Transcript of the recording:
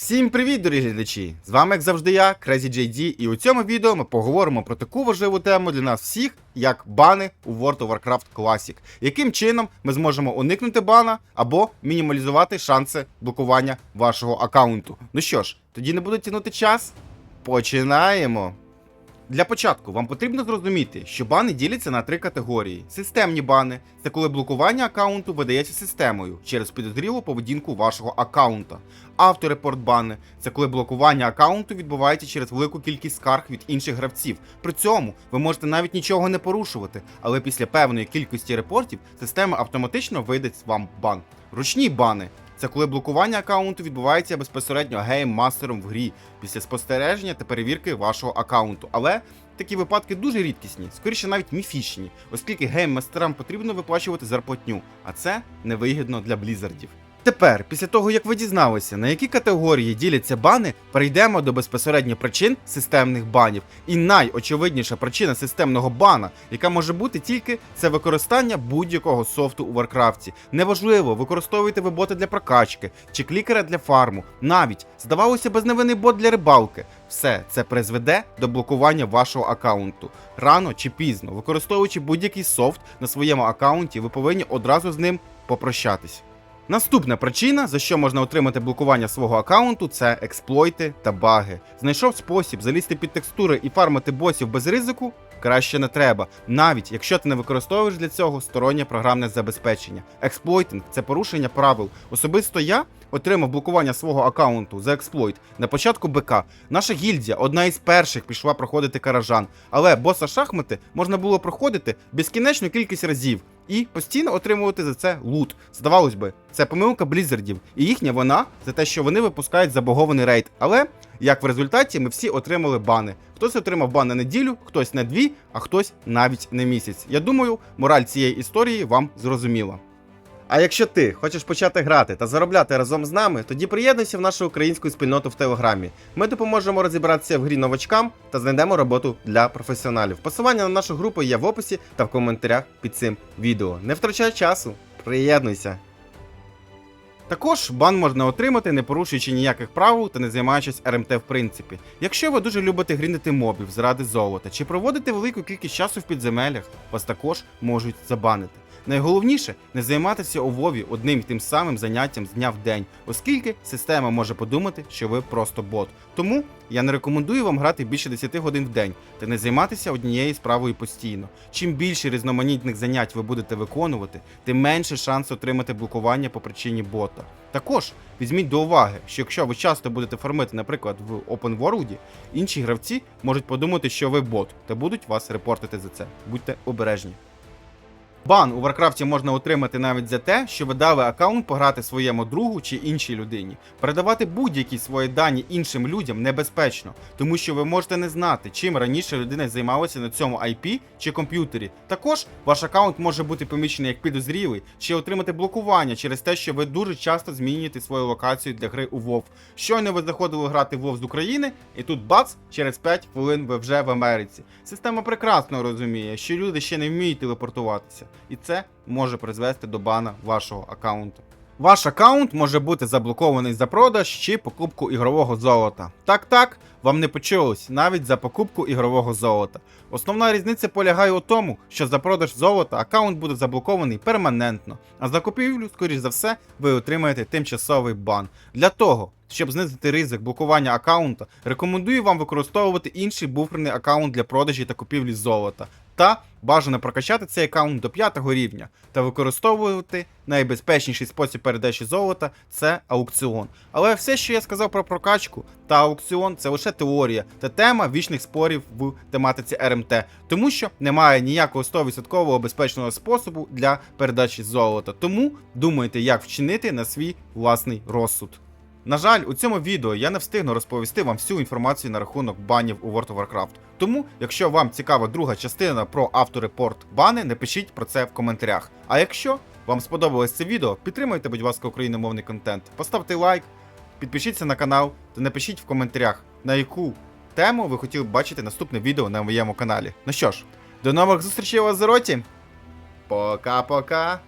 Всім привіт, дорогі глядачі! З вами, як завжди, я, CrazyJD, і у цьому відео ми поговоримо про таку важливу тему для нас всіх, як бани у World of Warcraft Classic. Яким чином ми зможемо уникнути бана або мінімалізувати шанси блокування вашого аккаунту. Ну що ж, тоді не буду тягнути час. Починаємо. Для початку вам потрібно зрозуміти, що бани діляться на три категорії: системні бани це коли блокування аккаунту видається системою через підозрілу поведінку вашого аккаунта. Авторепорт бани це коли блокування аккаунту відбувається через велику кількість скарг від інших гравців. При цьому ви можете навіть нічого не порушувати, але після певної кількості репортів система автоматично видасть вам бан. Ручні бани це коли блокування аккаунту відбувається безпосередньо гейммастером в грі після спостереження та перевірки вашого аккаунту. Але такі випадки дуже рідкісні, скоріше навіть міфічні, оскільки гейммастерам потрібно виплачувати зарплатню, а це невигідно для блізардів. Тепер, після того як ви дізналися, на які категорії діляться бани, перейдемо до безпосередньо причин системних банів. І найочевидніша причина системного бана, яка може бути тільки це використання будь-якого софту у Варкрафті. Неважливо, використовуєте ви боти для прокачки чи клікера для фарму, навіть здавалося безневинний бот для рибалки. Все це призведе до блокування вашого аккаунту. Рано чи пізно, використовуючи будь-який софт на своєму аккаунті, ви повинні одразу з ним попрощатись. Наступна причина, за що можна отримати блокування свого аккаунту, це експлойти та баги. Знайшов спосіб залізти під текстури і фармити босів без ризику. Краще не треба, навіть якщо ти не використовуєш для цього стороннє програмне забезпечення. Експлойтинг це порушення правил. Особисто я отримав блокування свого аккаунту за експлойт на початку БК. Наша гільдія одна із перших пішла проходити каражан, але боса шахмати можна було проходити безкінечну кількість разів і постійно отримувати за це лут. Здавалось би, це помилка блізердів, і їхня вона за те, що вони випускають забагований рейд. Але як в результаті ми всі отримали бани. Хтось отримав бан на неділю, хтось на дві, а хтось навіть на місяць. Я думаю, мораль цієї історії вам зрозуміла. А якщо ти хочеш почати грати та заробляти разом з нами, тоді приєднуйся в нашу українську спільноту в Телеграмі. Ми допоможемо розібратися в грі новачкам та знайдемо роботу для професіоналів. Посилання на нашу групу є в описі та в коментарях під цим відео. Не втрачай часу, приєднуйся. Також бан можна отримати, не порушуючи ніяких правил та не займаючись РМТ в принципі. Якщо ви дуже любите гріндити мобів заради золота чи проводите велику кількість часу в підземеллях, вас також можуть забанити. Найголовніше не займатися у Вові одним і тим самим заняттям з дня в день, оскільки система може подумати, що ви просто бот. Тому я не рекомендую вам грати більше 10 годин в день та не займатися однією справою постійно. Чим більше різноманітних занять ви будете виконувати, тим менше шанс отримати блокування по причині бота. Також візьміть до уваги, що якщо ви часто будете фармити, наприклад, в Open World, інші гравці можуть подумати, що ви бот, та будуть вас репортити за це. Будьте обережні. Бан у Варкрафті можна отримати навіть за те, що ви дали аккаунт пограти своєму другу чи іншій людині. Передавати будь-які свої дані іншим людям небезпечно, тому що ви можете не знати, чим раніше людина займалася на цьому IP чи комп'ютері. Також ваш аккаунт може бути помічений як підозрілий, чи отримати блокування через те, що ви дуже часто змінюєте свою локацію для гри у WoW. Щойно ви заходили грати в WoW з України, і тут бац, через 5 хвилин ви вже в Америці. Система прекрасно розуміє, що люди ще не вміють телепортуватися, і це може призвести до бана вашого аккаунту. Ваш аккаунт може бути заблокований за продаж чи покупку ігрового золота. Так, так, вам не почулось, навіть за покупку ігрового золота. Основна різниця полягає у тому, що за продаж золота аккаунт буде заблокований перманентно, а за купівлю, скоріш за все, ви отримаєте тимчасовий бан. Для того, щоб знизити ризик блокування аккаунта, рекомендую вам використовувати інший буферний аккаунт для продажі та купівлі золота. Та бажано прокачати цей аккаунт до 5 рівня та використовувати найбезпечніший спосіб передачі золота це аукціон. Але все, що я сказав про прокачку та аукціон, це лише теорія та тема вічних спорів в тематиці РМТ, тому що немає ніякого 100% безпечного способу для передачі золота. Тому думайте, як вчинити на свій власний розсуд. На жаль, у цьому відео я не встигну розповісти вам всю інформацію на рахунок банів у World of Warcraft. Тому, якщо вам цікава друга частина про авторепорт бани, напишіть про це в коментарях. А якщо вам сподобалось це відео, підтримуйте, будь ласка, україномовний контент, поставте лайк, підпишіться на канал та напишіть в коментарях, на яку тему ви хотіли б бачити наступне відео на моєму каналі. Ну що ж, до нових зустрічей у Азероті. Пока-пока.